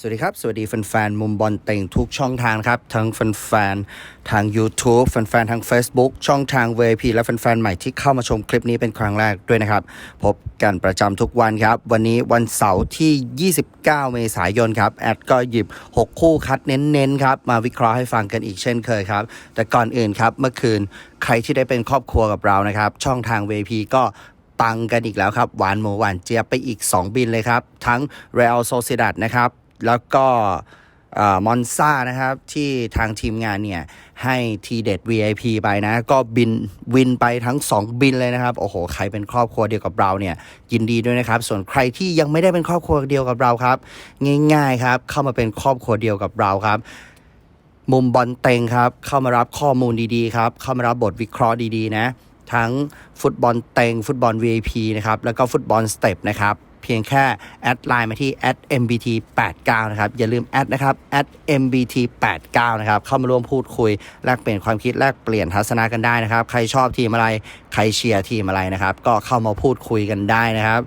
สวัสดีครับ สวัสดีแฟนๆ มุมบอลเต็งทุกช่องทางครับ ทั้งแฟนๆ ทาง YouTube แฟนๆ ทาง Facebook ช่องทาง VP และแฟนๆ ใหม่ที่เข้ามาชมคลิปนี้เป็นครั้งแรกด้วยนะครับ พบกันประจำทุกวันครับ วันนี้วันเสาร์ที่ 29 เมษายนครับ แอดก็หยิบ 6 คู่คัดเน้นๆ ครับ มาวิเคราะห์ให้ฟังกันอีกเช่นเคยครับ แต่ก่อนอื่นครับ เมื่อคืนใครที่ได้เป็นครอบครัวกับเรานะครับ ช่องทาง VP ก็ปังกันอีกแล้วครับ หวานหมูหวานเจี๊ยบไปอีก 2 บินเลยครับ ทั้ง Real Sociedad นะครับ แล้วก็มอนซ่านะครับที่ทางทีมงานเนี่ย ให้ทีเด็ด VIP ไปนะ ก็บินวินไปทั้ง 2 บินเลยนะครับ โอ้โห ใครเป็นครอบครัวเดียวกับเราเนี่ย ยินดีด้วยนะครับ ส่วนใครที่ยังไม่ได้เป็นครอบครัวเดียวกับเราครับ ง่ายๆครับ เข้ามาเป็นครอบครัวเดียวกับเราครับ มุมบอลเต็งครับ เข้ามารับข้อมูลดีๆครับ เข้ามารับบทวิเคราะห์ดีๆนะ ทั้งฟุตบอลเต็งฟุตบอล VIP นะครับแล้วก็ฟุตบอลสเต็ปนะครับ พียงแค่แอดไลน์มาที่ @mbt89 นะครับ อย่าลืมแอดนะครับ @mbt89 นะครับ เข้ามาร่วมพูดคุย แลกเปลี่ยนความคิด แลกเปลี่ยนทัศนะกันได้นะครับ ใครชอบทีมอะไร ใครเชียร์ทีมอะไรนะครับ ก็เข้ามาพูดคุยกันได้นะครับ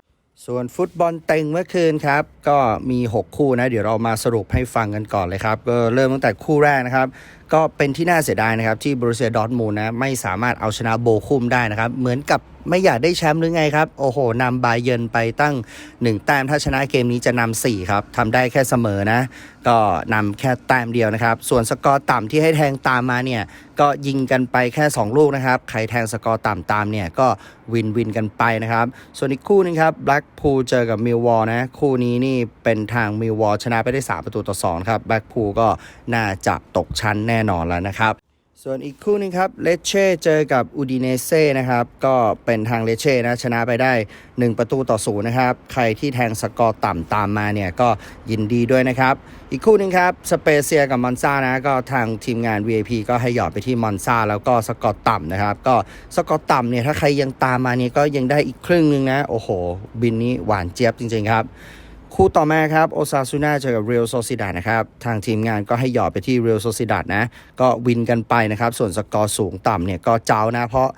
ส่วนฟุตบอลเต็งเมื่อคืนครับ ก็มี 6 คู่นะ เดี๋ยวเรามาสรุปให้ฟังกันก่อนเลยครับ ก็เริ่มตั้งแต่คู่แรกนะครับ ก็เป็นที่น่าเสียดายนะครับ ที่บรูเซียดอร์ทมูลนะไม่สามารถเอาชนะโบคุมได้นะครับ เหมือนกับไม่อยากได้แชมป์หรือไงครับ โอ้โหนำบาเยนไปตั้ง 1 แต้มถ้าชนะเกมนี้จะนำ4ครับทำได้แค่เสมอนะ ก็นำแค่แต้มเดียวนะครับ ส่วนสกอร์ต่ำที่ให้แทงตามมาเนี่ยก็ยิงกันไปแค่ 2 ลูกนะครับ ใครแทงสกอร์ต่ำตามเนี่ยก็วินวินกันไปนะครับ ส่วนอีกคู่นึงครับแบล็กพูลเจอกับมิลวอลนะ คู่นี้นี่เป็นทางมิลวอลชนะไปได้ 3 ประตูต่อ2ครับแบล็กพูลก็น่าจะตกชั้นแน่นอนแล้วนะครับ ส่วนอีกคู่หนึงครับเลเช่เจอกับอูดิเนเซ่นะครับ ก็เป็นทางเลเช่นะชนะไปได้ 1 ประตูต่อศูนย์นะครับ ใครที่แทงสกอร์ต่ำตามมาเนี่ยก็ยินดีด้วยนะครับ อีกคู่หนึงครับสเปเซียกับมอนซานะก็ทางทีมงาน VIP ก็ให้หยอดไปที่มอนซาแล้วก็สกอร์ต่ำนะครับ ก็สกอร์ต่ำเนี่ยถ้าใครยังตามมาเนี่ยก็ยังได้อีกครึ่งนึงนะโอ้โห บินนี้หวานเจี๊ยบจริงๆครับ คู่ต่อมาครับโอซาซูน่าเจอกับเรียลโซซิดานะครับ ทางทีมงานก็ให้หยอดไปที่เรียลโซซิดานะ ก็วินกันไปนะครับ ส่วนสกอร์สูงต่ำเนี่ยก็เจ้านะ เพราะ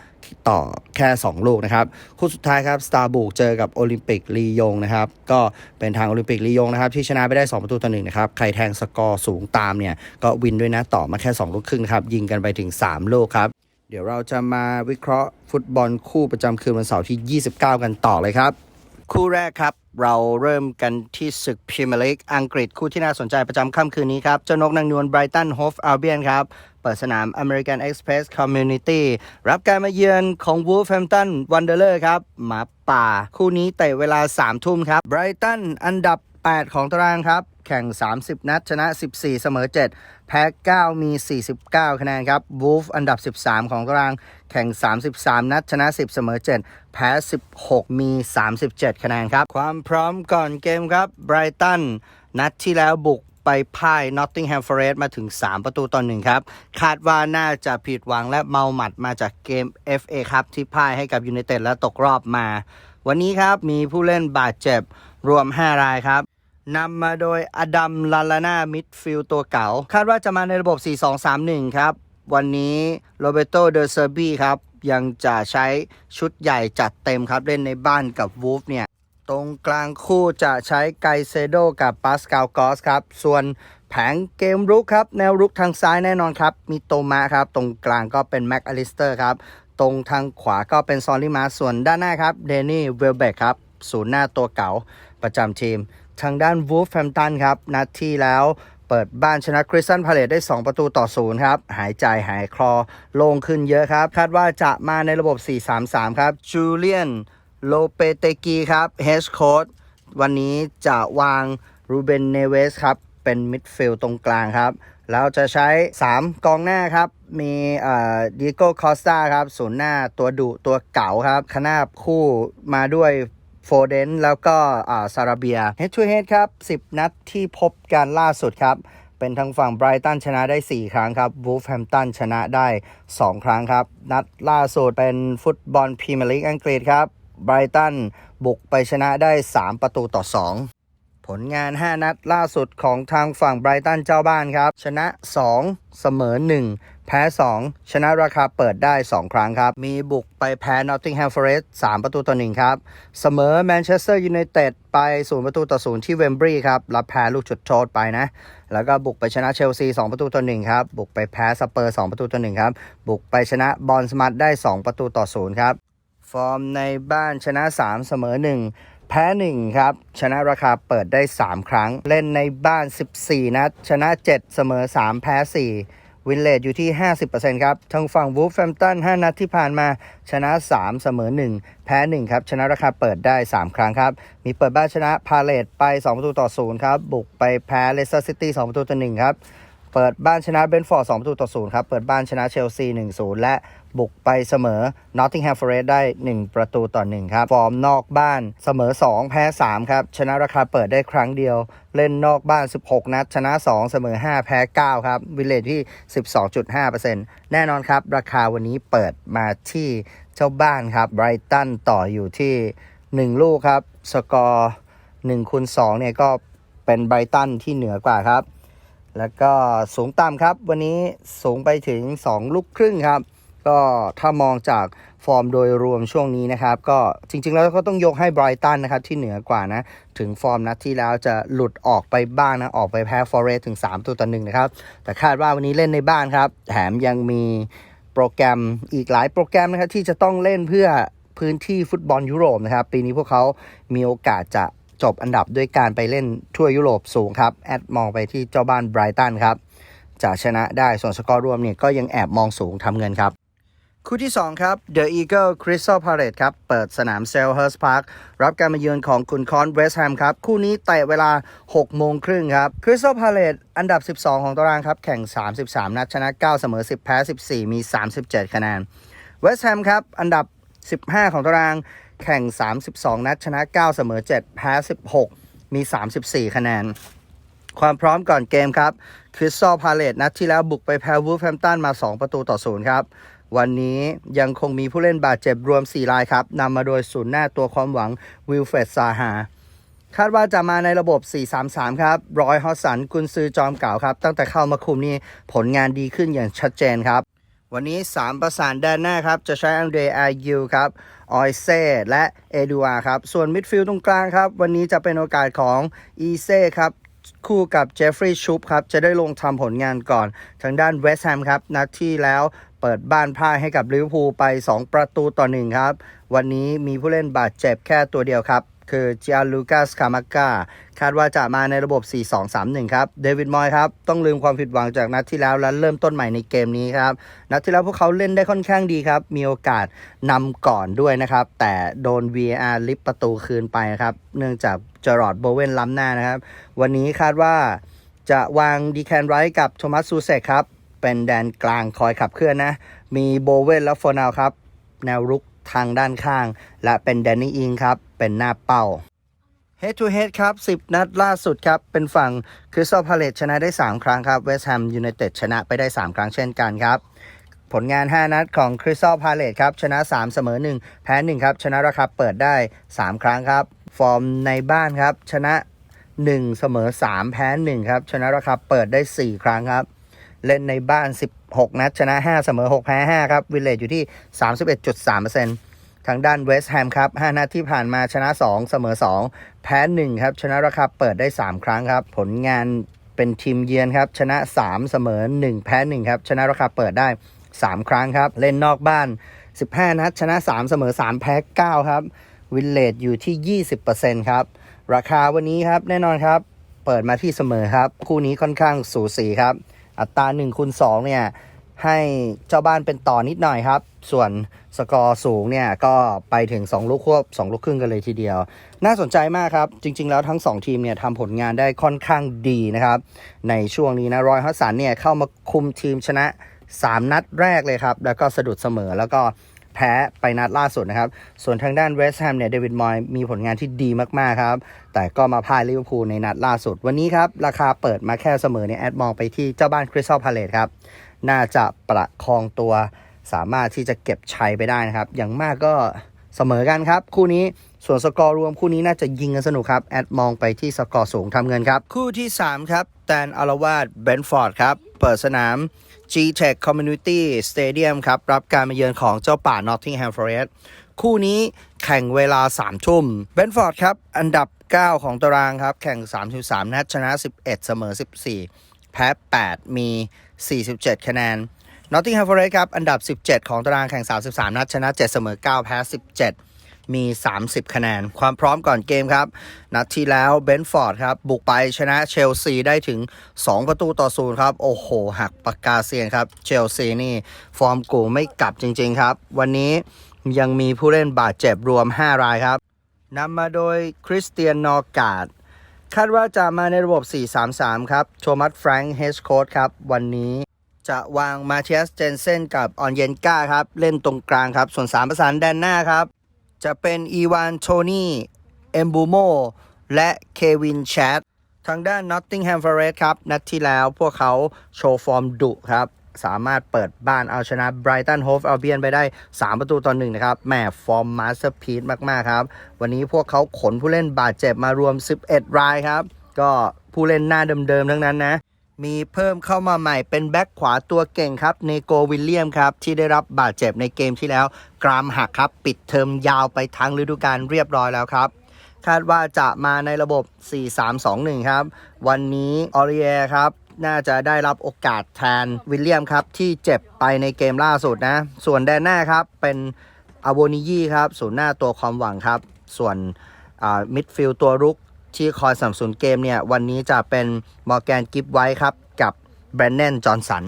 ต่อแค่ 2 ลูกนะครับ คู่สุดท้ายครับสตาร์บุกเจอกับโอลิมปิกลียงนะครับ ก็เป็นทางโอลิมปิกลียงนะครับ ที่ชนะไปได้ 2 ประตูต่อหนึ่งนะครับ ใครแทงสกอร์สูงตามเนี่ยก็วินด้วยนะต่อมาแค่ 2 ลูกครึ่งครับ ยิงกันไปถึง 3 ลูกครับ เดี๋ยวเราจะมาวิเคราะห์ฟุตบอลคู่ประจำคืนวันเสาร์ที่ 29 กันต่อเลยครับ คู่แรกครับ เราเริ่มกันที่ศึกพรีเมียร์ลีกอังกฤษคู่ที่น่าสนใจประจำค่ำคืนนี้ครับ เจ้านกนางนวลไบรตันโฮฟอัลเบียนครับ เปิดสนาม American Express Community รับการมาเยือนของ Wolverhampton Wanderer ครับ หมาป่า คู่นี้เตะเวลา 3 ทุ่มครับไบรตันอันดับ 8 ของตารางครับ ข่ง 30 นัด ชนะ 14 เสมอ 7 แพ้ 9 มี 49 คะแนนครับ Wolf อันดับ 13 ของตารางแข่ง 33 นัด ชนะ 10 เสมอ 7 แพ้ 16 มี 37 คะแนนครับ ความพร้อมก่อนเกมครับไบรตันนัดที่แล้วบุกไปพ่าย Nottingham Forest มาถึง 3 ประตูต่อหนึ่งครับ คาดว่าน่าจะผิดหวังและเมาหมัดมาจากเกม FA ครับที่พ่ายให้กับยูไนเต็ดและตกรอบมา วันนี้ครับมีผู้เล่นบาดเจ็บรวม 5 รายครับ นำมาโดยอดัมลาลานามิดฟิลตัวเก่า คาดว่าจะมาในระบบ 4-2-3-1 ครับ วันนี้โรเบโตเดอเซอร์บีครับ ยังจะใช้ชุดใหญ่จัดเต็มครับ เล่นในบ้านกับวูฟเนี่ย ตรงกลางคู่จะใช้ไกเซโดกับปาสกาลกอสครับ ส่วนแผงเกมรุกครับ แนวรุกทางซ้ายแน่นอนครับ มีโตมาครับ ตรงกลางก็เป็นแม็กอลิสเตอร์ครับตรงทางขวาก็เป็นซอนลิมาส่วนด้านหน้าครับเดนนี่เวลเบกครับศูนย์หน้าตัวเก่าประจำทีม ทางด้านวูฟแฟมตันครับนัดที่แล้วเปิดบ้านชนะคริสตันพาเลตได้ 2 ประตูต่อศูนย์ครับ หายใจหายคลอโล่งขึ้นเยอะครับ คาดว่าจะมาในระบบ 4-3-3 ครับจูเลียนโลเปเตกีครับเฮสโค้ดวันนี้จะวางรูเบนเนเวสครับ เป็นมิดฟิลด์ตรงกลางครับ แล้วจะใช้ 3 กองหน้าครับ มีเอ่อดิโก้คอสตาครับศูนย์หน้าตัวดุตัวเก่าครับคณาบคู่มาด้วย โฟเดนแล้วก็ซาราเบีย Head to Head ครับ 10 นัดที่พบกันล่าสุดครับ เป็นทางฝั่งไบรตันชนะได้ 4 ครั้งครับวูฟแฮมตันชนะได้ 2 ครั้งครับ นัดล่าสุดเป็นฟุตบอลพรีเมียร์ลีกอังกฤษครับไบรตันบุกไปชนะได้ 3 ประตูต่อ 2 ผลงาน 5 นัดล่าสุดของทางฝั่งไบรตันเจ้าบ้านครับ ชนะ 2 เสมอ 1 แพ้ 2 ชนะราคาเปิดได้ 2 ครั้งครับ มีบุกไปแพ้ Nottingham Forest 3ประตูต่อ1ครับ เสมอแมนเชสเตอร์ยูไนเต็ดไป 0 ประตูต่อ0ที่เวมบรีครับ รับแพ้ลูกจุดโทษไปนะ แล้วก็บุกไปชนะเชลซี 2 ประตูต่อ1ครับ บุกไปแพ้สเปอร์ 2 ประตูต่อ1ครับ บุกไปชนะบอลสมัตได้ 2 ประตูต่อ0ครับฟอร์มในบ้านชนะ 3 เสมอ 1 แพ้ 1 ครับ ชนะราคาเปิดได้ 3 ครั้ง เล่นในบ้าน 14 นัด ชนะ 7 เสมอ 3 แพ้ 4 วินเลดอยู่ที่ 50%ครับทางฝั่งวูฟแฟมตัน 5 นัดที่ผ่านมาชนะ 3 เสมอ 1 แพ้ 1 ครับ ชนะราคาเปิดได้ 3 ครั้งครับ มีเปิดบ้านชนะพาเลตไป 2 ประตูต่อ 0 ครับ บุกไปแพ้เลสเตอร์ซิตี้ 2 ประตูต่อ 1 ครับ เปิดบ้านชนะเบนฟอร์ด2ประตูต่อ0ครับ เปิดบ้านชนะเชลซี1-0และบุกไปเสมอนอตติงแฮมฟอร์เรสได้ 1 ประตูต่อ 1 ครับ ฟอร์มนอกบ้านเสมอ 2 แพ้ 3 ครับ ชนะราคาเปิดได้ครั้งเดียว เล่นนอกบ้าน 16 นัด ชนะ 2 เสมอ 5 แพ้ 9 ครับ วิเลจที่ 12.5%แน่นอนครับ ราคาวันนี้เปิดมาที่เจ้าบ้านครับไบรตันต่ออยู่ที่ 1 ลูกครับ สกอร์1คูณ2เนี่ยก็เป็นไบรตันที่เหนือกว่าครับ แล้วก็สูงต่ำครับ วันนี้สูงไปถึง 2 ลูกครึ่งครับ ก็ถ้ามองจากฟอร์มโดยรวมช่วงนี้นะครับ ก็จริง ๆ แล้วก็ต้องยกให้ไบรตันนะครับ ที่เหนือกว่านะ ถึงฟอร์มนัดที่แล้วจะหลุดออกไปบ้างนะ ออกไปแพ้ฟอร์เรสถึง 3 ตัวต่อหนึ่งนะครับ แต่คาดว่าวันนี้เล่นในบ้านครับ แถมยังมีโปรแกรมอีกหลายโปรแกรมนะครับที่จะต้องเล่นเพื่อพื้นที่ฟุตบอลยุโรปนะครับ ปีนี้พวกเขามีโอกาสจะ จบอันดับด้วยการไปเล่นทั่วยุโรปสูงครับ แอดมองไปที่เจ้าบ้านไบรตันครับจะชนะได้ส่วนสกอร์รวมเนี่ยก็ยังแอบมองสูงทำเงินครับ คู่ที่ 2 ครับ The Eagle Crystal Palace ครับ เปิดสนามเซลเฮิร์สพาร์ครับการมาเยือนของคุณคอนเวสต์แฮมครับ คู่นี้เตะเวลา 6 โมงครึ่งครับ Crystal Palace อันดับ 12 ของตารางครับ แข่ง 33 นัดชนะ 9 เสมอ 10 แพ้ 14 มี 37 คะแนนเวสต์แฮมครับ อันดับ 15 ของตาราง แข่ง 32 นัด ชนะ 9 เสมอ 7 แพ้ 16 มี 34 คะแนน ความพร้อมก่อนเกมครับคริสตัลพาเลตนัดที่แล้วบุกไปแพ้วูฟแฮมตันมา 2 ประตูต่อศูนย์ครับวันนี้ยังคงมีผู้เล่นบาดเจ็บรวม 4 รายครับนำมาโดยศูนย์หน้าตัวความหวังวิลเฟรดซาฮาคาดว่าจะมาในระบบ 4-3-3 ครับ รอยฮอสสันกุนซือจอมเก่าครับ ตั้งแต่เข้ามาคุมนี่ผลงานดีขึ้นอย่างชัดเจนครับ วันนี้ 3 ประสานแดนหน้าครับ จะใช้อังเดรอายูครับ ออยเซ่และเอดูอาครับ ส่วนมิดฟิลด์ตรงกลางครับ วันนี้จะเป็นโอกาสของอีเซ่ครับ คู่กับเจฟฟรีย์ชุปครับ จะได้ลงทำผลงานก่อน ทางด้านเวสต์แฮมครับ นัดที่แล้วเปิดบ้านพ่ายให้กับลิเวอร์พูลไป 2 ประตูต่อ1ครับ วันนี้มีผู้เล่นบาดเจ็บแค่ตัวเดียวครับ คือเจียลูกัสคามาก้าคาดว่าจะมาในระบบ 4-2-3-1 ครับ เดวิดมอยครับ ต้องลืมความผิดหวังจากนัดที่แล้วและเริ่มต้นใหม่ในเกมนี้ครับ นัดที่แล้วพวกเขาเล่นได้ค่อนข้างดีครับ มีโอกาสนำก่อนด้วยนะครับ แต่โดน VAR ลิฟประตูคืนไปครับ เนื่องจากจอร์ดโบเวนล้ำหน้านะครับ วันนี้คาดว่าจะวางดีแคนไรท์กับโทมัสซูเซกครับ เป็นแดนกลางคอยขับเคลื่อนนะ มีโบเวนและโฟนาวครับ แนวรุก ทางด้านข้าง และเป็นแดนนี่อิงครับ เป็นหน้าเป้า Head to Head ครับ 10 นัดล่าสุดครับ เป็นฝั่งคริสตัลพาเลตชนะได้ 3 ครั้งครับเวสต์แฮมยูไนเต็ดชนะไปได้ 3 ครั้งเช่นกันครับ ผลงาน 5 นัดของคริสตัลพาเลตครับ ชนะ 3 เสมอ 1 แพ้ 1 ครับ ชนะราคาเปิดได้ 3 ครั้งครับ ฟอร์มในบ้านครับ ชนะ 1 เสมอ 3 แพ้ 1 ครับ ชนะราคาเปิดได้ 4 ครั้งครับ เล่นในบ้าน 6 นัด ชนะ 5 เสมอ 6 แพ้ 5 ครับ วิลเลจอยู่ที่ 31.3%ทางด้านเวสต์แฮมครับ 5 นัดที่ผ่านมาชนะ 2 เสมอ 2 แพ้ 1 ครับ ชนะราคาเปิดได้ 3 ครั้งครับ ผลงานเป็นทีมเยือนครับ ชนะ 3 เสมอ 1 แพ้ 1 ครับ ชนะราคาเปิดได้ 3 ครั้งครับ เล่นนอกบ้าน 15 นัด ชนะ 3 เสมอ 3 แพ้ 9 ครับ วิลเลจอยู่ที่ 20%ครับ ราคาวันนี้ครับ แน่นอนครับ เปิดมาที่เสมอครับ คู่นี้ค่อนข้างสูสีครับ อัตรา1คูณ2เนี่ยให้เจ้าบ้านเป็นต่อนิดหน่อยครับ ส่วนสกอร์สูงเนี่ยก็ไปถึง 2 ลูกควบ 2 ลูกครึ่งกันเลยทีเดียว น่าสนใจมากครับ จริง ๆ แล้วทั้ง 2 ทีมเนี่ยทำผลงานได้ค่อนข้างดีนะครับ ในช่วงนี้นะรอยฮัสสันเนี่ยเข้ามาคุมทีมชนะ 3 นัดแรกเลยครับ แล้วก็สะดุดเสมอแล้วก็ แพ้ไปนัดล่าสุดนะครับ ส่วนทางด้านเวสต์แฮมเนี่ยเดวิดมอยมีผลงานที่ดีมาก ๆ ครับ แต่ก็มาพ่ายลิเวอร์พูลในนัดล่าสุด วันนี้ครับ ราคาเปิดมาแค่เสมอเนี่ยแอดมองไปที่เจ้าบ้านคริสตัลพาเลตครับ น่าจะประคองตัวสามารถที่จะเก็บชัยไปได้นะครับ อย่างมากก็เสมอกันครับ คู่นี้ส่วนสกอร์รวมคู่นี้น่าจะยิงกันสนุกครับ แอดมองไปที่สกอร์สูงทำเงินครับ คู่ที่ 3 ครับแตนอารวาดเบนฟอร์ดครับ เปิดสนาม G-Tech Community Stadium ครับ รับการมาเยือนของเจ้าป่า Nottingham Forest คู่นี้แข่งเวลา 3 ทุ่มเบนฟอร์ดครับ อันดับ 9 ของตารางครับ แข่ง 33 นัดชนะ 11 เสมอ 14 แพ้ 8 มี 47 คะแนน Nottingham Forest ครับ อันดับ 17 ของตารางแข่ง 33 นัดชนะ 7 เสมอ 9 แพ้ 17 มี 30 คะแนน ความพร้อมก่อนเกมครับ นัดที่แล้วเบนฟอร์ดครับ บุกไปชนะเชลซีได้ถึง 2 ประตูต่อศูนย์ครับ โอ้โห หักปากกาเซียนครับ เชลซีนี่ ฟอร์มกูไม่กลับจริง ๆ ครับ วันนี้ยังมีผู้เล่นบาดเจ็บรวม 5 รายครับนำมาโดยคริสเตียนนอร์กาดคาดว่าจะมาในระบบ 4-3-3 ครับ โทมัสแฟรงค์เฮสโค้ดครับ วันนี้จะวางมาเทียสเจนเซนกับออนเยนกาครับ เล่นตรงกลางครับ ส่วน3ประสานแดนหน้าครับ จะเป็นอีวานโทนี่เอมบูโมและเควินแชดทางด้าน Nottingham Forest ครับ นัดที่แล้วพวกเขาโชว์ฟอร์มดุครับ สามารถเปิดบ้านเอาชนะ Brighton Hove Albion ไปได้ 3 ประตูต่อหนึ่งนะครับแหมฟอร์มมาสเตอร์พีซมาก ๆ ครับ วันนี้พวกเขาขนผู้เล่นบาดเจ็บมารวม 11 รายครับ ก็ผู้เล่นหน้าเดิม ๆ ทั้งนั้นนะ มีเพิ่มเข้ามาใหม่เป็นแบ็คขวาตัวเก่งครับเนโกวิลเลียมครับ ที่ได้รับบาดเจ็บในเกมที่แล้ว กรามหักครับ ปิดเทอมยาวไปทั้งฤดูกาลเรียบร้อยแล้วครับ คาดว่าจะมาในระบบ 4-3-2-1 ครับ วันนี้ออริเอครับ น่าจะได้รับโอกาสแทนวิลเลียมครับ ที่เจ็บไปในเกมล่าสุดนะ ส่วนแดนหน้าครับเป็นอโวนิยี่ครับศูนย์หน้าตัวความหวังครับ ส่วนมิดฟิลด์ตัวรุก ที่คอยสับสนุนเกมเนี่ย วันนี้จะเป็นมอร์แกนกิฟไว้ครับ กับแบรน n นจอห์นสัน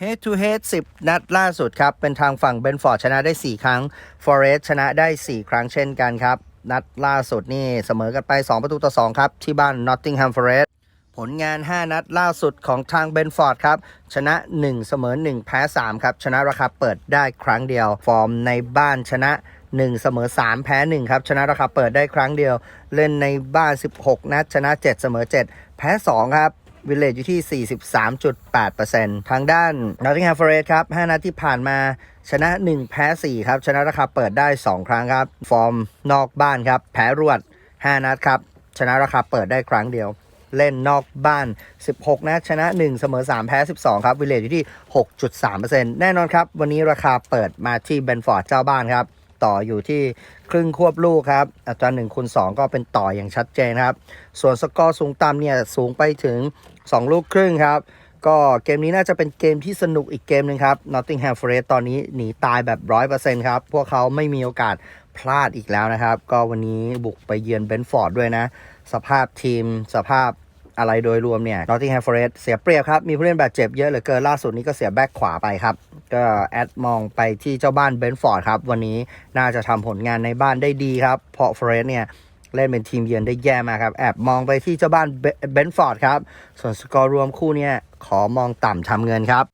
Head to Head 10 นัดล่าสุดครับ เป็นทางฝั่งเบนฟอร์ดชนะได้ 4 ครั้ง Forest ชนะได้ 4 ครั้งเช่นกันครับ นัดล่าสุดนี่เสมอกันไป 2 ประตูต่อ 2 ครับ ที่บ้าน Nottingham Forest ผลงาน 5 นัดล่าสุดของทางเบนฟอร์ดครับ ชนะ 1 เสมอ 1 แพ้ 3 ครับ ชนะราคาเปิดได้ครั้งเดียว ฟอร์มในบ้านชนะ 1 เสมอ 3 แพ้ 1 ครับ ชนะราคาเปิดได้ครั้งเดียว เล่นในบ้าน 16 นัด ชนะ 7 เสมอ 7 แพ้ 2 ครับวิลเลจอยู่ที่ 43.8%ทางด้าน Nottingham Forest ครับ 5 นัดที่ผ่านมาชนะ 1 แพ้ 4 ครับ ชนะราคาเปิดได้ 2 ครั้งครับ ฟอร์มนอกบ้านครับ แพ้รวด 5 นัดครับ ชนะราคาเปิดได้ครั้งเดียว เล่นนอกบ้าน 16 นัด ชนะ 1 เสมอ 3 แพ้ 12 ครับ วิลเลจอยู่ที่ 6.3%แน่นอนครับ วันนี้ราคาเปิดมาที่เบนฟอร์ดเจ้าบ้านครับ ต่ออยู่ที่ครึ่งควบลูกครับ อัตรา1คูณ2ก็เป็นต่ออย่างชัดเจนครับ ส่วนสกอร์สูงต่ำเนี่ยสูงไปถึง 2 ลูกครึ่งครับ ก็เกมนี้น่าจะเป็นเกมที่สนุกอีกเกมหนึ่งครับ Nottingham Forest ตอนนี้หนีตายแบบ 100%ครับ พวกเขาไม่มีโอกาสพลาดอีกแล้วนะครับ ก็วันนี้บุกไปเยือนเบนฟอร์ดด้วยนะ สภาพทีมสภาพ อะไรโดยรวมเนี่ย Nottingham Forest เสียเปรียบครับ มีผู้เล่นบาดเจ็บเยอะเหลือเกินล่าสุดนี้ก็เสียแบ็คขวาไปครับ ก็แอดมองไปที่เจ้าบ้านเบนฟอร์ดครับ วันนี้น่าจะทำผลงานในบ้านได้ดีครับ เพราะ Forest เนี่ยเล่นเป็นทีมเยือนได้แย่มากครับ แอบมองไปที่เจ้าบ้านเบนฟอร์ดครับ ส่วนสกอร์รวมคู่เนี้ขอมองต่ำทำเงินครับ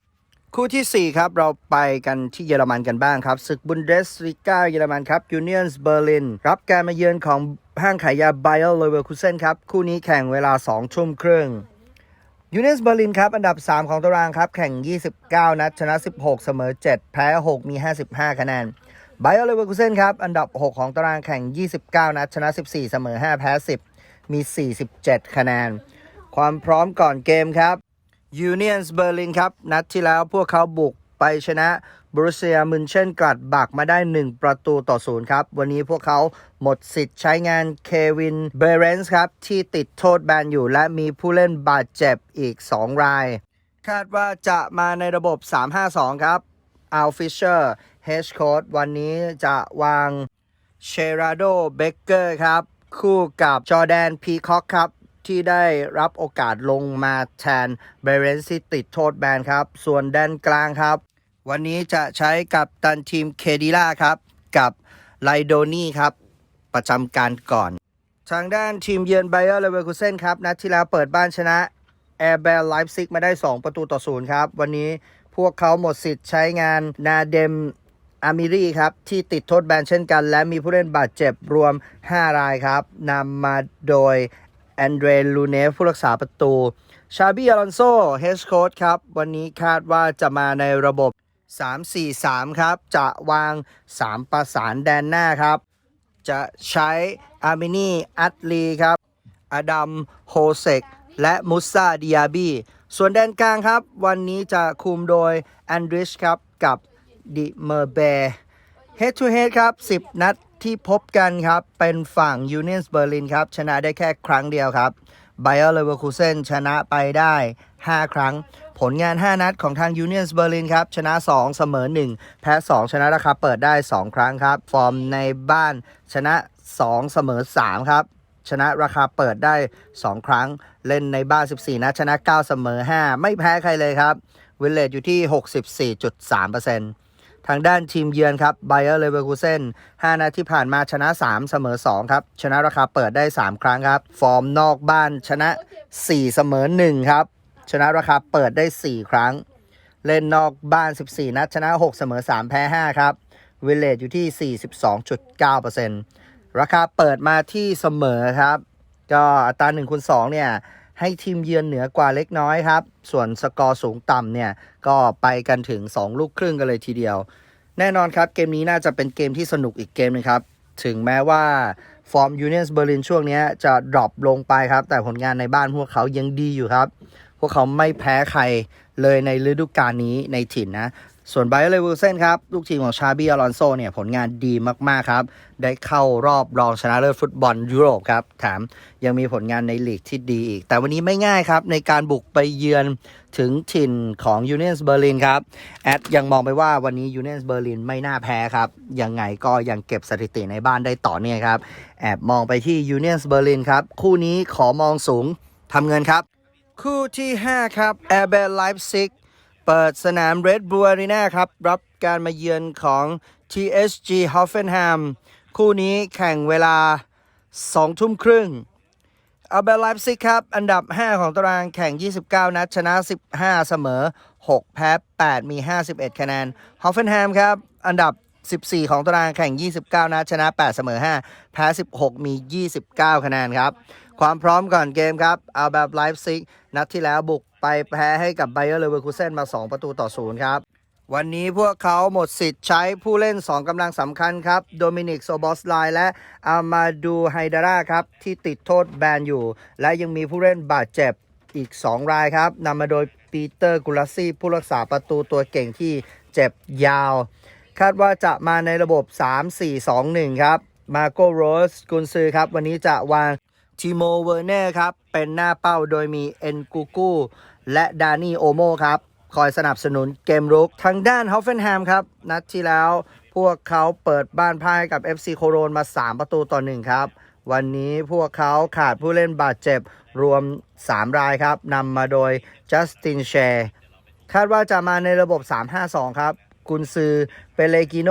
คู่ทีสี่ 4 ครับ เราไปกันที่เยอรมันกันบ้างครับศึกบุนเดสลีกาเยอรมันครับยูเนียนส์เบอร์ลินรับการมาเยือนของ ห้างขายยาไบเออร์เลเวอร์คูเซนครับ คู่นี้แข่งเวลา2ทุ่มครึ่งยูเนสเบอร์ลินครับ อันดับ 3 ของตารางครับ แข่ง 29 นัด ชนะ 16 เสมอ 7 แพ้ 6 มี 55 คะแนนไบเออร์เลเวอร์คูเซนครับ อันดับ 6 ของตารางแข่ง 29 นัด ชนะ 14 เสมอ 5 แพ้ 10 มี 47 คะแนน ความพร้อมก่อนเกมครับยูเนียนสเบอร์ลินครับ นัดที่แล้วพวกเขาบุกไปชนะ บรูเซียมุนเช่นกลัดบักมาได้ 1 ประตูต่อศูนย์ครับ วันนี้พวกเขาหมดสิทธิ์ใช้งานเควินเบรนส์ครับ ที่ติดโทษแบนอยู่และมีผู้เล่นบาดเจ็บอีก 2 ราย คาดว่าจะมาในระบบ 3-5-2 ครับอัลฟิเชอร์เฮชโค้ดวันนี้จะวางเชราโดเบเกอร์ครับ คู่กับจอแดนพีคอกครับที่ได้รับโอกาสลงมาแทนเบรเรนซิติดโทษแบนครับ ส่วนแดนกลางครับ วันนี้จะใช้กับตันทีมเคดิล่าครับ กับไลโดนี่ครับ ประจำการก่อน ทางด้านทีมเยือนไบเออร์เลเวอร์คูเซนครับนัดที่แล้วเปิดบ้านชนะแอร์เบลไลฟ์ซิกมาได้ 2 ประตูต่อศูนย์ครับ วันนี้พวกเขาหมดสิทธิ์ใช้งานนาเดมอามิรีครับ ที่ติดโทษแบนเช่นกัน และมีผู้เล่นบาดเจ็บรวม 5 รายครับนำมาโดยแอนเดรลูเนฟผู้รักษาประตู ชาบีอลอนโซเฮดโค้ชครับ วันนี้คาดว่าจะมาในระบบ 3-4-3 ครับ จะวาง 3 ประสานแดนหน้าครับ จะใช้อาร์มินีอัตลีครับอดัมโฮเซกและมุซาดิยาบีส่วนแดนกลางครับ วันนี้จะคุมโดยแอนดริชครับกับดิเมอร์เบร์ Head to Head ครับ 10 นัดที่พบกันครับ เป็นฝั่ง Union Berlin ครับ ชนะได้แค่ครั้งเดียวครับ Bayer Leverkusen ชนะไปได้ 5 ครั้ง ผลงาน 5 นัดของทาง Union Berlin ครับ ชนะ 2 เสมอ 1 แพ้ 2 ชนะราคาเปิดได้ 2 ครั้งครับ ฟอร์มในบ้านชนะ 2 เสมอ 3 ครับ ชนะราคาเปิดได้ 2 ครั้ง เล่นในบ้าน 14 นัดชนะ 9 เสมอ 5 ไม่แพ้ใครเลยครับ วิลเลจอยู่ที่ 64.3%ทางด้านทีมเยือนครับ Bayer Leverkusen 5นัดที่ผ่านมาชนะ 3 เสมอ 2 ครับ ชนะราคาเปิดได้ 3 ครั้งครับ ฟอร์มนอกบ้านชนะ 4 เสมอ 1 ครับ ชนะราคาเปิดได้ 4 ครั้ง เล่นนอกบ้าน 14 นัด ชนะ 6 เสมอ 3 แพ้ 5 ครับวิลเลจอยู่ที่ 42.9%ราคาเปิดมาที่เสมอครับ ก็อัตรา1คูณ2เนี่ย ให้ทีมเยือนเหนือกว่าเล็กน้อยครับ ส่วนสกอร์สูงต่ำเนี่ย ก็ไปกันถึง 2 ลูกครึ่งกันเลยทีเดียว แน่นอนครับเกมนี้น่าจะเป็นเกมที่สนุกอีกเกมหนึงครับ ถึงแม้ว่าฟอร์มยูเนียนเบอร์ลินช่วงนี้จะดรอปลงไปครับ แต่ผลงานในบ้านพวกเขายังดีอยู่ครับ พวกเขาไม่แพ้ใครเลยในฤดูกาลนี้ในถิ่นนะ ส่วนไบเออร์เลเวอร์เซนครับ ลูกทีมของชาบีอลอนโซเนี่ย ผลงานดีมาก ๆ ครับ ได้เข้ารอบรองชนะเลิศฟุตบอลยุโรปครับแถมยังมีผลงานในลีกที่ดีอีก แต่วันนี้ไม่ง่ายครับ ในการบุกไปเยือนถึงถิ่นของยูเนียนเบอร์ลินครับ แอดยังมองไปว่าวันนี้ยูเนียนเบอร์ลินไม่น่าแพ้ครับ ยังไงก็ยังเก็บสถิติในบ้านได้ต่อเนื่องครับ แอบมองไปที่ยูเนียนเบอร์ลินครับคู่นี้ขอมองสูงทำเงินครับ คู่ที่ 5 ครับแอร์เบลไลฟ์ซิกเปิดสนาม Red Bull Arena ครับ รับการมาเยือนของ TSG Hoffenheim คู่นี้แข่งเวลา 2 ทุ่มครึ่งอัลเบลไลฟ์ซิกครับ อันดับ 5 ของตารางแข่ง 29 นัด ชนะ 15 เสมอ 6 แพ้ 8 มี 51 คะแนนฮอฟเฟนแฮมครับ อันดับ 14 ของตารางแข่ง 29 นัด ชนะ 8 เสมอ 5 แพ้ 16 มี 29 คะแนนครับ ความพร้อมก่อนเกมครับอัลเบลไลฟ์ซิก นัดที่แล้วบุกไปแพ้ให้กับไบเออร์เลเวอร์คูเซนมา 2 ประตูต่อ0ครับ วันนี้พวกเขาหมดสิทธิ์ใช้ผู้เล่น 2กำลังสำคัญครับ โดมินิกโซบอสไลและอามาดูไฮดาร่าครับ ที่ติดโทษแบนอยู่ และยังมีผู้เล่นบาดเจ็บอีก 2 รายครับนำมาโดยปีเตอร์กุลาซี่ผู้รักษาประตูตัวเก่งที่เจ็บยาว คาดว่าจะมาในระบบ 3-4-2-1 ครับมาโกโรสกุนซือครับ วันนี้จะวาง ทิโมเวอร์เน่ครับ เป็นหน้าเป้าโดยมีเอ็นกูกูและดานี่โอโมครับ คอยสนับสนุนเกมรุก ทางด้านฮอฟเฟนแฮมครับ นัดที่แล้วพวกเขาเปิดบ้านพ่ายกับ FC โคโรนมา 3 ประตูต่อ1ครับ วันนี้พวกเขาขาดผู้เล่นบาดเจ็บรวม 3 รายครับนำมาโดยจัสตินแชร์คาดว่าจะมาในระบบ 3-5-2 ครับ กุนซือเปเลกิโน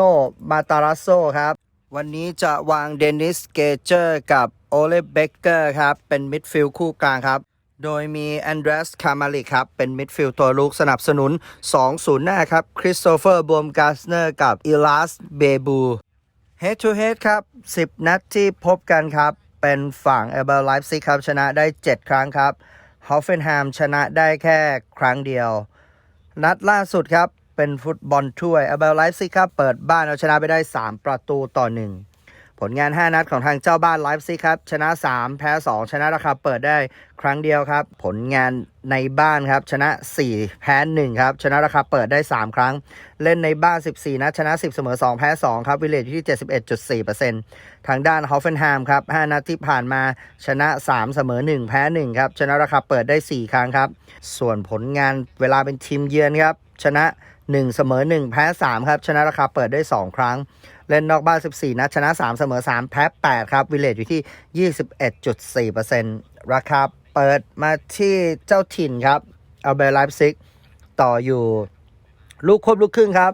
มาตารัสโซครับ วันนี้จะวางเดนิสเกเจอร์กับ อเลเบเกอร์ครับ เป็นมิดฟิลด์คู่กลางครับ โดยมีแอนเดรสคามาลิกครับ เป็นมิดฟิลด์ตัวลุกสนับสนุน 2 0 หน้าครับ คริสโตเฟอร์บวมกาสเนอร์กับอิลัสเบบู Head to Head ครับ 10 นัดที่พบกันครับ เป็นฝั่งเอเบอร์ไลฟ์ซิกครับ ชนะได้ 7 ครั้งครับฮอฟเฟนแฮมชนะได้แค่ครั้งเดียว นัดล่าสุดครับ เป็นฟุตบอลถ้วยเอเบลไลฟ์ซิกครับ เปิดบ้านเอาชนะไปได้ 3 ประตูต่อ 1 ผลงาน 5 นัดของทางเจ้าบ้านไลฟ์ซิครับ ชนะ 3 แพ้ 2 ชนะราคาเปิดได้ครั้งเดียวครับ ผลงานในบ้านครับ ชนะ 4 แพ้ 1 ครับ ชนะราคาเปิดได้ 3 ครั้ง เล่นในบ้าน 14 นัด ชนะ 10 เสมอ 2 แพ้ 2 ครับวิลเลจอยู่ที่ 71.4%ทางด้านฮอฟเฟนแฮมครับ 5 นัดที่ผ่านมาชนะ 3 เสมอ 1 แพ้ 1 ครับ ชนะราคาเปิดได้ 4 ครั้งครับ ส่วนผลงานเวลาเป็นทีมเยือนครับ ชนะ 1 เสมอ 1 แพ้ 3 ครับ ชนะราคาเปิดได้ 2 ครั้ง เล่นนอกบ้าน 14 นัดชนะ 3 เสมอ 3 แพ้ 8 ครับ วิลเลจอยู่ที่ 21.4%ราคาเปิดมาที่เจ้าถิ่นครับเอาเบลไลฟ์ซิกต่ออยู่ลูกควบลูกครึ่งครับ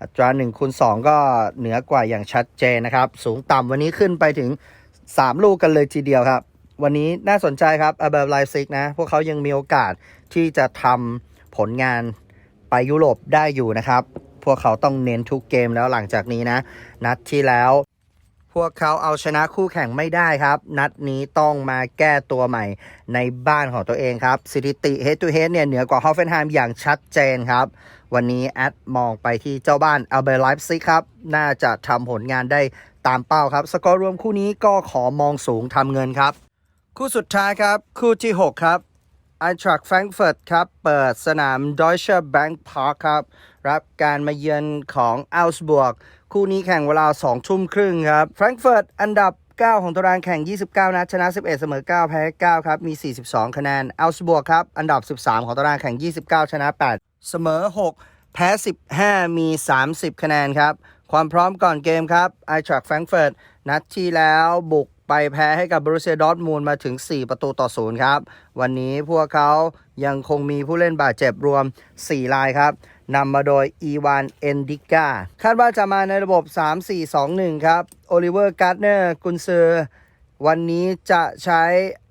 อัตรา1คูณ2ก็เหนือกว่าอย่างชัดเจนนะครับ สูงต่ำวันนี้ขึ้นไปถึง 3 ลูกกันเลยทีเดียวครับ วันนี้น่าสนใจครับอาเบลไลซิกนะ พวกเขายังมีโอกาสที่จะทำผลงานไปยุโรปได้อยู่นะครับ พวกเขาต้องเน้นทุกเกมแล้วหลังจากนี้นะ นัดที่แล้ว พวกเขาเอาชนะคู่แข่งไม่ได้ครับ นัดนี้ต้องมาแก้ตัวใหม่ในบ้านของตัวเองครับสถิติ head to head เนี่ยเหนือกว่าฮอฟเฟนไฮม์อย่างชัดเจนครับ วันนี้แอดมองไปที่เจ้าบ้านอัลเบร์ไลฟ์ซิครับ น่าจะทำผลงานได้ตามเป้าครับ สกอร์รวมคู่นี้ก็ขอมองสูงทำเงินครับ คู่สุดท้ายครับ คู่ที่ 6 ครับไอทรักแฟรงก์เฟิร์ตครับ เปิดสนาม Deutsche Bank Park ครับ รับการมาเยือนของอัลส์บวกคู่นี้แข่งเวลา 2 ทุ่มครึ่งครับแฟรงก์เฟิร์ตอันดับ 9 ของตารางแข่ง 29 นัดชนะ 11 เสมอ 9 แพ้ 9 ครับ มี 42 คะแนนอัลส์บวกครับ อันดับ 13 ของตารางแข่ง 29 ชนะ 8 เสมอ 6 แพ้ 15 มี 30 คะแนนครับ ความพร้อมก่อนเกมครับไอทรักแฟรงก์เฟิร์ตนัดที่แล้วบุกไปแพ้ให้กับบรูเซียดอร์ทมูลมาถึง 4 ประตูต่อศูนย์ครับ วันนี้พวกเขายังคงมีผู้เล่นบาดเจ็บรวม 4 รายครับ นำมาโดยอีวานเอนดิก้าคาดว่าจะมาในระบบ 3-4-2-1 ครับโอลิเวอร์การ์เนอร์กุนซือวันนี้จะใช้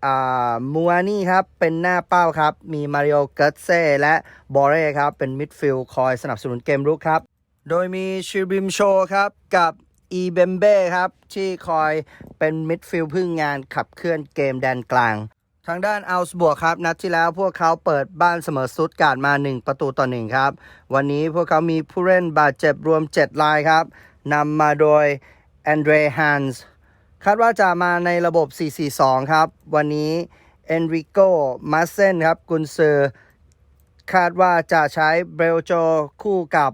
อ่ามัวนี่ครับ เป็นหน้าเป้าครับ มีมาริโอเกิร์ตเซ่และบอเร่ครับ เป็นมิดฟิลด์คอยสนับสนุนเกมรุกครับ โดยมีชิบิมโชครับ กับอีเบมเบ้ครับ ที่คอยเป็นมิดฟิลด์พึ่งงานขับเคลื่อนเกมแดนกลาง ทางด้านอัลส์บวกครับ นัดที่แล้วพวกเขาเปิดบ้านเสมอซุดการมา 1 ประตูต่อ 1 ครับ วันนี้พวกเขามีผู้เล่นบาดเจ็บรวม 7 รายครับนำมาโดยแอนเดรฮันส์คาดว่าจะมาในระบบ 4-4-2 ครับ วันนี้เอนริโกมาเซนครับ กุนซือคาดว่าจะใช้เบลโจคู่กับ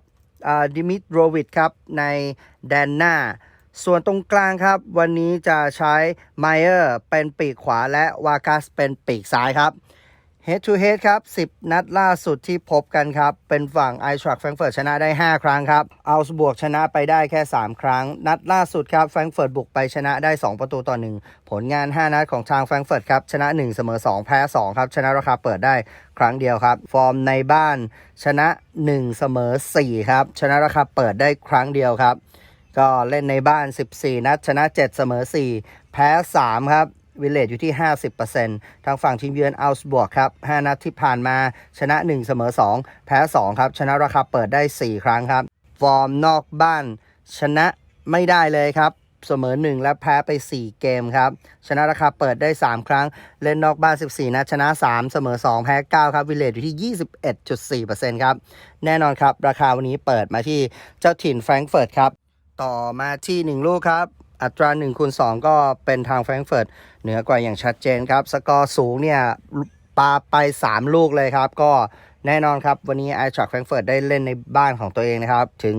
ดิมิตโรวิดครับ ในแดนหน้า ส่วนตรงกลางครับ วันนี้จะใช้ไมเออร์เป็นปีกขวาและวากัสเป็นปีกซ้ายครับ Head to Head ครับ 10 นัดล่าสุดที่พบกันครับ เป็นฝั่งไอทรักแฟรงเฟิร์ตชนะได้ 5 ครั้งครับเอาสบวกชนะไปได้แค่ 3 ครั้ง นัดล่าสุดครับแฟรงเฟิร์ตบุกไปชนะได้ 2 ประตูต่อ 1 ผลงาน 5 นัดของทางแฟรงเฟิร์ตครับ ชนะ 1 เสมอ 2 แพ้ 2 ครับ ชนะราคาเปิดได้ครั้งเดียวครับ ฟอร์มในบ้านชนะ 1 เสมอ 4 ครับ ชนะราคาเปิดได้ครั้งเดียวครับ ก็เล่นในบ้าน 14 นัด ชนะ 7 เสมอ 4 แพ้ 3 ครับ วิลเลจอยู่ที่ 50%ทางฝั่งทีมเยือนอัลสบวกครับ 5 นัดที่ผ่านมาชนะ 1 เสมอ 2 แพ้ 2 ครับ ชนะราคาเปิดได้ 4 ครั้งครับ ฟอร์มนอกบ้าน ชนะไม่ได้เลยครับเสมอ 1 และแพ้ไป 4 เกมครับ ชนะราคาเปิดได้ 3 ครั้ง เล่นนอกบ้าน 14นัดชนะ 3 เสมอ 2 แพ้ 9 ครับ วิลเลจอยู่ที่ 21.4%ครับ แน่นอนครับ ราคาวันนี้เปิดมาที่เจ้าถิ่นแฟรงก์เฟิร์ตครับ ต่อมาที่ 1 ลูกครับ อัตรา1คูณ2ก็เป็นทางแฟรงเฟิร์ตเหนือกว่าอย่างชัดเจนครับ สกอร์สูงเนี่ยปาไป 3 ลูกเลยครับ ก็แน่นอนครับ วันนี้ไอทรักแฟรงเฟิร์ตได้เล่นในบ้านของตัวเองนะครับ ถึง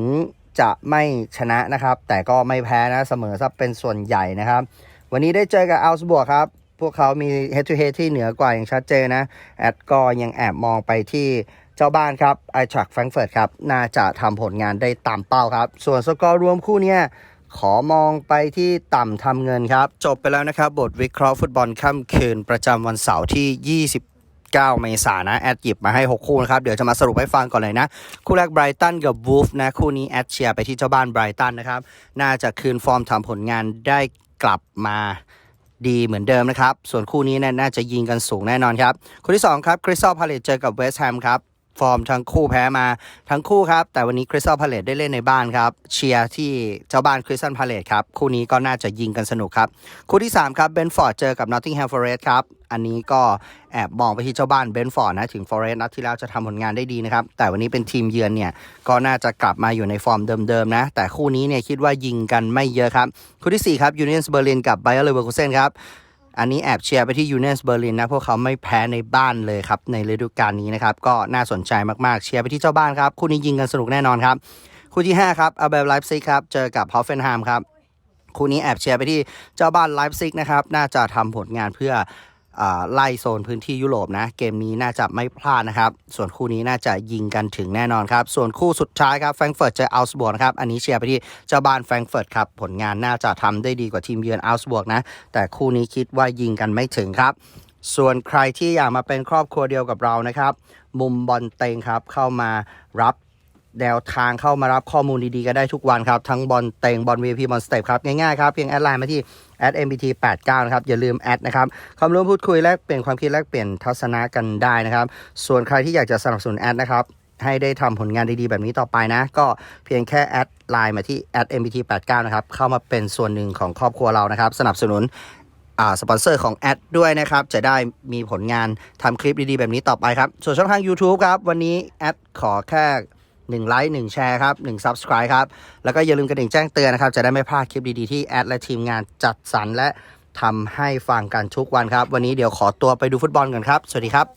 จะไม่ชนะนะครับ แต่ก็ไม่แพ้นะเสมอซะเป็นส่วนใหญ่นะครับ วันนี้ได้เจอกับอัลส์บวกครับ พวกเขามี head to head ที่เหนือกว่าอย่างชัดเจนนะ แอดก็ยังแอบมองไปที่เจ้าบ้านครับไอทรักแฟรงเฟิร์ตครับน่าจะทำผลงานได้ตามเป้าครับ ส่วนสกอร์รวมคู่เนี้ยขอมองไปที่ต่ำทำเงินครับ จบไปแล้วนะครับ บทวิเคราะห์ฟุตบอลค่ำคืนประจำวันเสาร์ที่29เมษายนนะ แอดหยิบมาให้ 6 คู่นะครับ เดี๋ยวจะมาสรุปให้ฟังก่อนเลยนะ คู่แรกไบรตันกับวูฟนะ คู่นี้แอดเชียร์ไปที่เจ้าบ้านไบรตันนะครับ น่าจะคืนฟอร์มทำผลงานได้กลับมาดีเหมือนเดิมนะครับ ส่วนคู่นี้นยน่าจะยิงกันสูงแน่นอนครับ คู่ที่ 2 ครับคริสตัลพาเลตเจอกับเวสต์แฮมครับ ฟอร์มทั้งคู่แพ้มาทั้งคู่ครับ แต่วันนี้คริสตัลพาเลตได้เล่นในบ้านครับ เชียร์ที่เจ้าบ้านคริสตัลพาเลตครับ คู่นี้ก็น่าจะยิงกันสนุกครับ คู่ที่ 3 ครับเบนฟอร์ดเจอกับนอตติงแฮมฟอร์เรสครับ อันนี้ก็แอบมองไปที่เจ้าบ้านเบนฟอร์ดนะ ถึงฟอเรสต์นัดที่แล้วจะทำผลงานได้ดีนะครับ แต่วันนี้เป็นทีมเยือนเนี่ยก็น่าจะกลับมาอยู่ในฟอร์มเดิมๆนะ แต่คู่นี้เนี่ยคิดว่ายิงกันไม่เยอะครับคู่ทีสี่4ครับยูเนียนสเบอร์ลินกับไบเออร์เลเวอร์คูเซนครับ อันนี้แอบเชียร์ไปที่ยูเนสเบอร์ลินนะ พวกเขาไม่แพ้ในบ้านเลยครับ ในฤดูกาลนี้นะครับ ก็น่าสนใจมากๆ เชียร์ไปที่เจ้าบ้านครับ คู่นี้ยิงกันสนุกแน่นอนครับ คู่ที่ 5 ครับอาเบลไลฟ์ซิกครับ เจอกับฮอฟเฟนไฮม์ครับ คู่นี้แอบเชียร์ไปที่เจ้าบ้านไลฟ์ซิกนะครับ น่าจะทำผลงานเพื่อ ไล่โซนพื้นที่ยุโรปนะ เกมนี้น่าจะไม่พลาดนะครับ ส่วนคู่นี้น่าจะยิงกันถึงแน่นอนครับ ส่วนคู่สุดท้ายครับแฟรงเฟิร์ตเจออัลส์บวกนะครับ อันนี้เชียร์ไปที่เจ้าบ้านแฟรงเฟิร์ตครับ ผลงานน่าจะทำได้ดีกว่าทีมเยือนอัลส์บวกนะ แต่คู่นี้คิดว่ายิงกันไม่ถึงครับ ส่วนใครที่อยากมาเป็นครอบครัวเดียวกับเรานะครับ มุมบอลเต็งครับเข้ามารับ แนวทางเข้ามารับข้อมูลดีๆก็ได้ทุกวันครับ ทั้งบอลเต็งบอล VP บอลสเต็ปครับ ง่ายๆครับเพียงแอดไลน์มาที่แอด @mbt 89นะครับ อย่าลืมแอดนะครับคำร่วมพูดคุยแลกเปลี่ยนความคิดแลกเปลี่ยนทัศนะกันได้นะครับ ส่วนใครที่อยากจะสนับสนุนแอดนะครับให้ได้ทำผลงานดีๆ แบบนี้ต่อไปนะ ก็เพียงแค่แอดไลน์มาที่แอด @mbt 89นะครับเข้ามาเป็นส่วนหนึ่งของครอบครัวเรานะครับ สนับสนุนสปอนเซอร์ของแอดด้วยนะครับ จะได้มีผลงานทำคลิปดีๆ แบบนี้ต่อไปครับ ส่วนช่องทาง YouTube ครับ วันนี้แอดขอแค่ 1ไลค์1แชร์ครับ1 Subscribe ครับ แล้วก็อย่าลืมกระดิ่งแจ้งเตือนนะครับ จะได้ไม่พลาดคลิปดีๆที่แอดและทีมงานจัดสรรและทำให้ฟังกันทุกวันครับ วันนี้เดี๋ยวขอตัวไปดูฟุตบอลกันครับ สวัสดีครับ